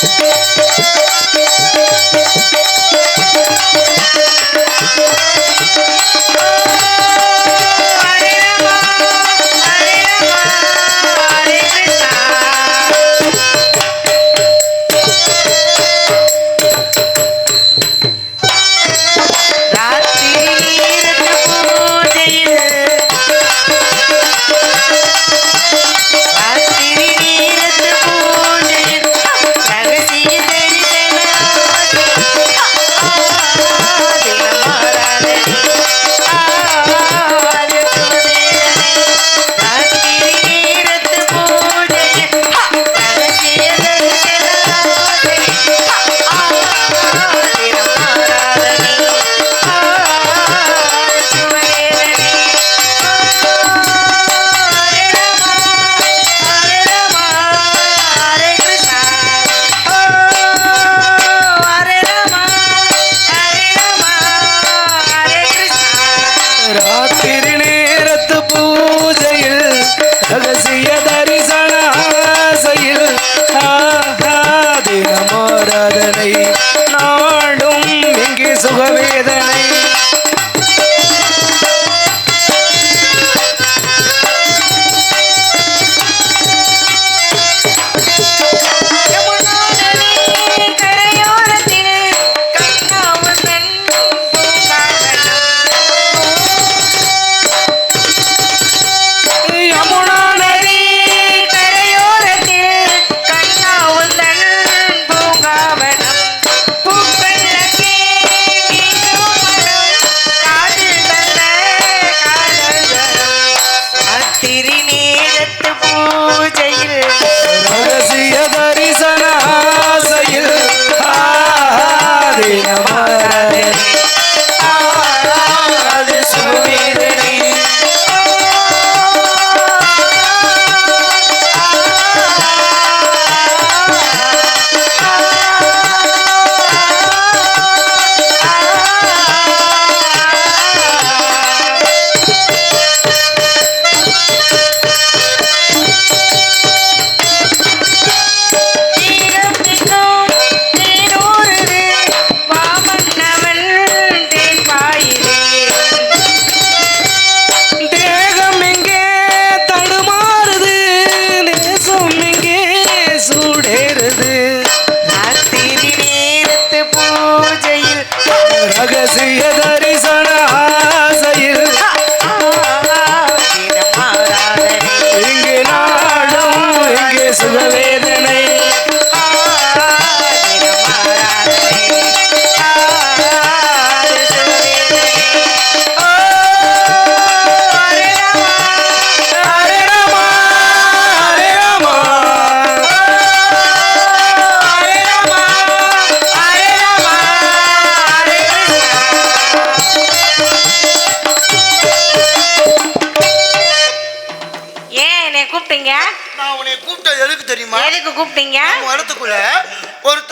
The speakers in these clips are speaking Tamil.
Yeah.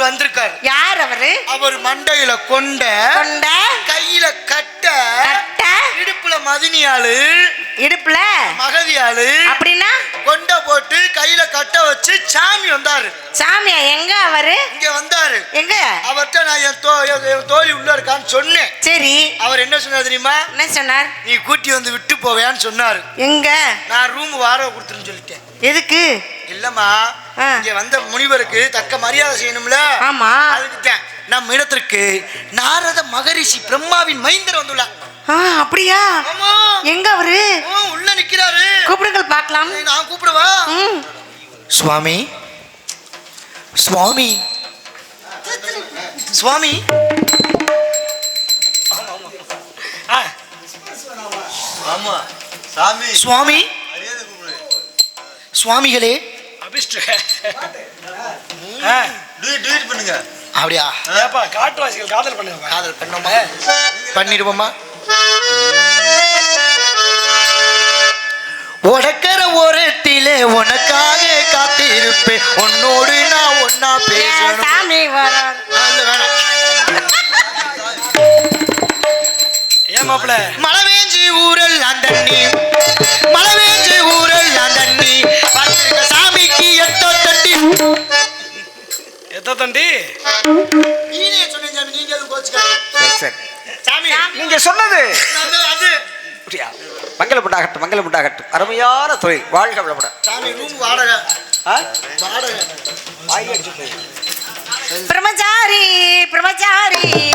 ஒருத்தர் வந்திருக்காரு. யார் அவரு? அவர் மண்டையில கொண்ட கொண்ட கையில கட்ட கட்ட இடுப்புல மதினியாளு இடுப்புல மகதியாளு அப்படின்னா? கொண்ட போட்டு கையில கட்ட வச்சு சாமி வந்தாரு. சாமியா எங்க அவரு? இங்க வந்தாரு. எங்க? அவர்கிட்ட நான் என் தோ என் தோழி உள்ள இருக்கான்னு சொன்னேன். சரி. அவர் என்ன சொன்னார் தெரியுமா? என்ன சொன்னார்? நீ கூட்டி வந்து விட்டு போவேன்னு சொன்னாரு. எங்க? நான் ரூம் வாடகை கொடுத்துருன்னு சொல்லிட்டேன். எதுக்கு? இல்லம்மா. இங்க வந்த முனிவருக்கு தக்க மரியாதை செய்யணும்ல? ஆமா. அதுக்கு தான் நம் இடத்திற்கு நாரத மகரிஷி பிரம்மாவின் மைந்தர் வந்துள்ளார். ஆ அப்படியா? ஆமா. எங்க அவரு? ஓ, உள்ள நிக்கிறாரு கூப்பிடுங்கள் பார்க்கலாம். நான் கூப்பிடவா? ம். சுவாமி. சுவாமி. சுவாமி. ஆமா சாமி. சுவாமி. சுவாமிகளே அபிஷ்டு பண்ணுங்க. அப்படியா? ஏப்பா காட்டுவாசிகள் காதல் பண்ணுவாங்க காதல் பண்ணோமா? பண்ணிடுவோமா? உடக்கர ஓரத்திலே உனக்காக காத்திருப்பேன். உன்னோடு நான் ஒன்னா பேசணும். சாமி. ஏன் மாப்பிள மலவேஞ்சி ஊரல் அந்த நீ மலவேஞ்சி ஊரல் அந்த நீ பார்த்திருக்க தண்டி நீனே சாமி நீங்க எதுவும் கோச்சுக்காது. சரி சாமி. நீங்க சொன்னது. அது- அப்படியா? மங்களம் உண்டாகட்டும் மங்களம் உண்டாகட்டும். அருமையான தொழில். வாழ்க வளமுடன். சாமி ரூம் வாடகை. ஆ? வாடகை. வாய் அடிச்சு. பிரம்மச்சாரி பிரம்மச்சாரி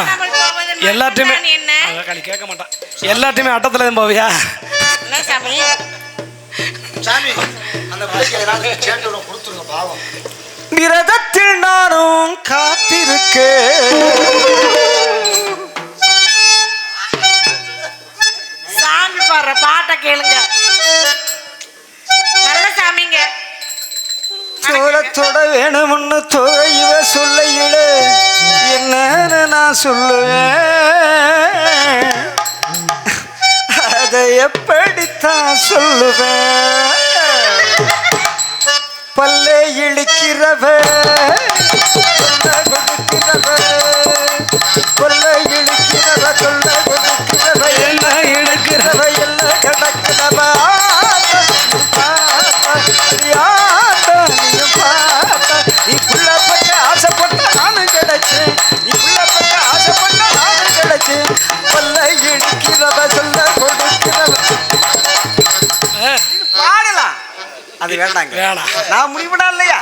போவது எல்லாத்தையுமே கேட்க மாட்டான். எல்லாத்தையுமே அட்டத்துல தான் போவியா? சாமி? அந்த கொடுத்துருங்க பாவம். விரதத்தில் நானும் காத்திருக்க சாமி பாடுற பாட்டை கேளுங்க. தொட வேணும்னு தொகை இவ சொல்லையில என்னன்னு நான் சொல்லுவேன். அதை எப்படித்தான் சொல்லுவேன்? பல்லே இழுக்கிறவ கொடுக்கிறவ அது வேண்டாங்க நான் முடிவுனா இல்லையா?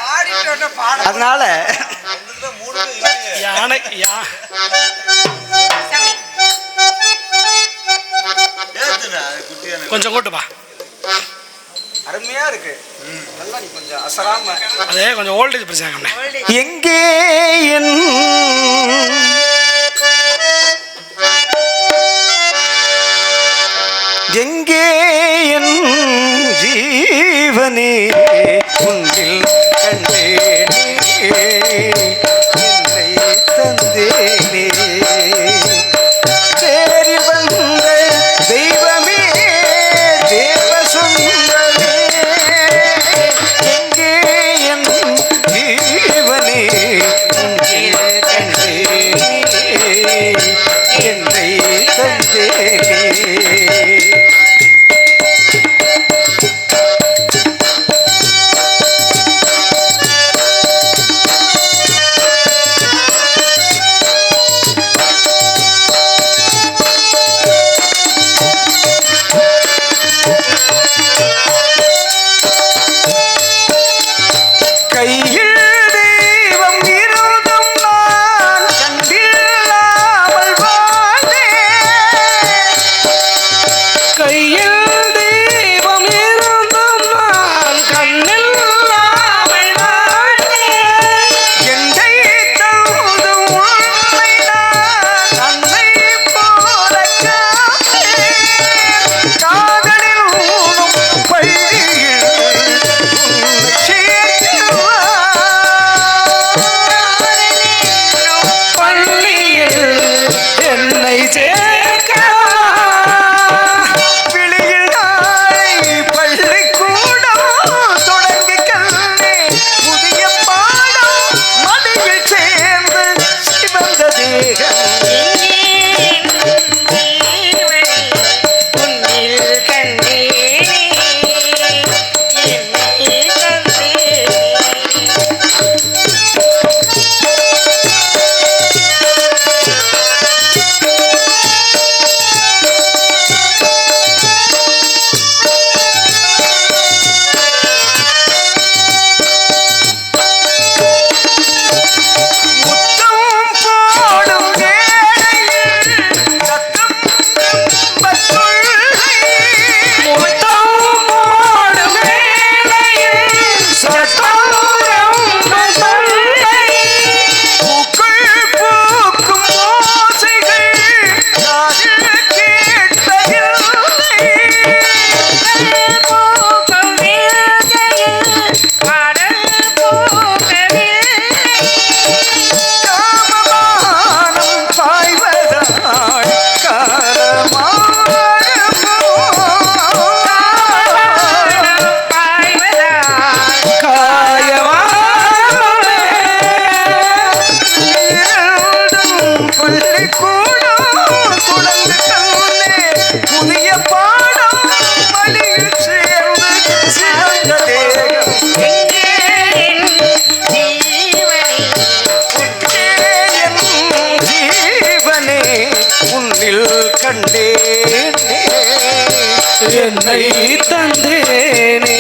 அதனால யானை யா. கொஞ்சம் கூட்டுப்பா அருமையா இருக்கு. நல்லா நீ கொஞ்சம் அசராம. அதே கொஞ்சம் ஓல்டேஜ் பிரச்சனை எங்கே என் ஜீவனே உன்னில் என்னை தந்தேனே.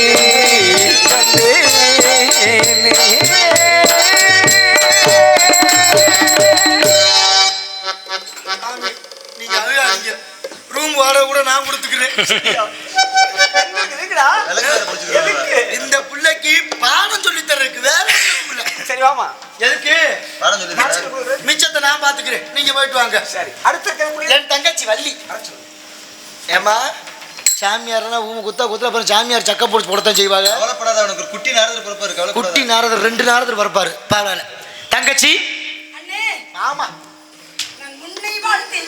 ரூம் வாடகை கூட நான் கொடுத்துக்கிறேன். இந்த பிள்ளைக்கு பாடம் சொல்லி தர்றதுக்கு வேற. சரி வாமா. எதுக்கு? பாடம் சொல்லி மிச்சத்தை நான் பாத்துக்கிறேன். நீங்க போயிட்டு வாங்க. சரி அடுத்த கேள்வி என் தங்கச்சி வள்ளி. ஏமா சாமியார்னா ஊம குத்தா குத்தா அப்புறம் சாமியார் சக்க போட்டு போடத்தான் செய்வாங்க. கவலைப்படாத அவனுக்கு குட்டி நேரத்தில் பொறுப்பாரு குட்டி நாரதர் ரெண்டு நாரதர் பரப்பாரு பாவால தங்கச்சி? அண்ணே. ஆமா. நான் முன்னை வாழ்த்தி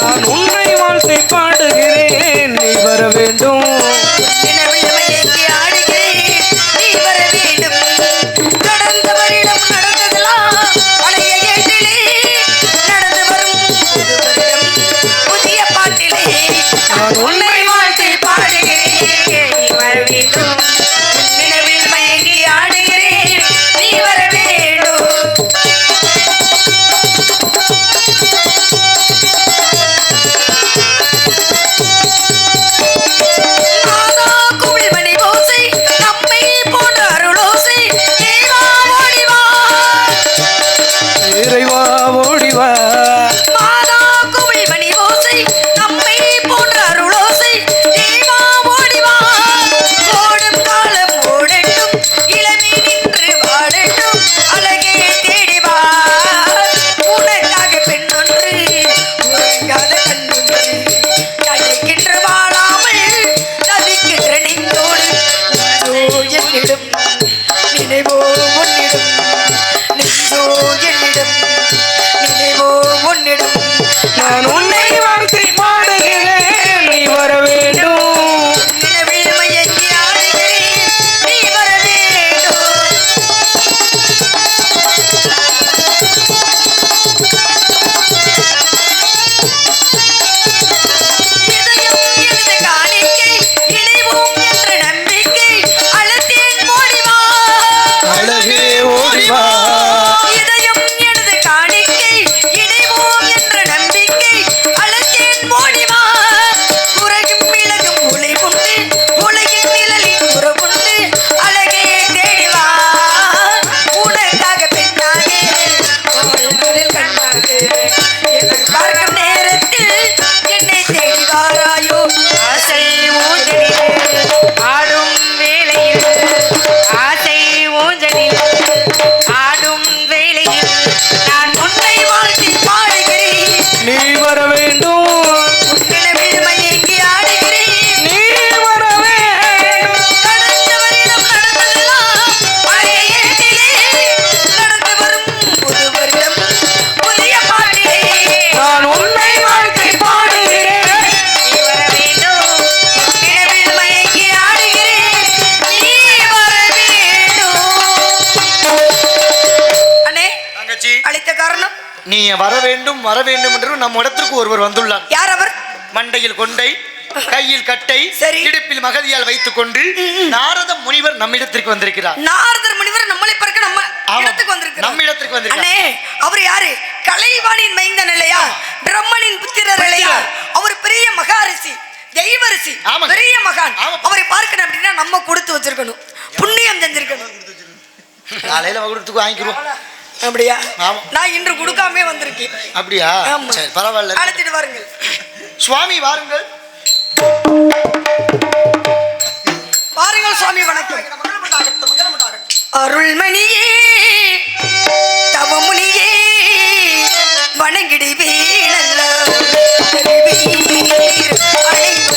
நான் உன்னை வாழ்த்தை பாடுகிறேன். நீ வர வேண்டும் நம் இடத்திற்கு ஒருவர் வந்துள்ளார். யார் அவர்? மண்டையில் கொண்டை கையில் கட்டை சரி. இடுப்பில் மகதியால் வைத்துக் கொண்டு நாரத முனிவர் நம்மிடத்திற்கு வந்திருக்கிறார். நாரதர் முனிவர் நம்மளை பார்க்க நம்ம. இடத்துக்கு வந்திருக்கிறார். நம்ம இடத்திற்கு வந்திருக்கிறார். அவர் யாரு? கலைவாணியின் மைந்தன் இல்லையா? பிரம்மனின் புத்திரர் இல்லையா? அவர் பெரிய மகாரிஷி தெய்வரிசி. பெரிய மகான். அவரை பார்க்கணும் அப்படின்னா நம்ம கொடுத்து வச்சிருக்கணும். புண்ணியம் செஞ்சிருக்கணும். காலையில வகுறதுக்கு வாங்கிக்கிறோம். அப்படியா? நான் இன்று கொடுக்காம வந்திருக்கேன். அப்படியா? சரி பரவாயில்ல. அழைச்சிட்டு வாருங்கள். சுவாமி வாருங்கள். பாருங்கள் சுவாமி வணக்கம். அருள்மணியே தவமுனியே வணங்கிடுவீர் அழைப்பு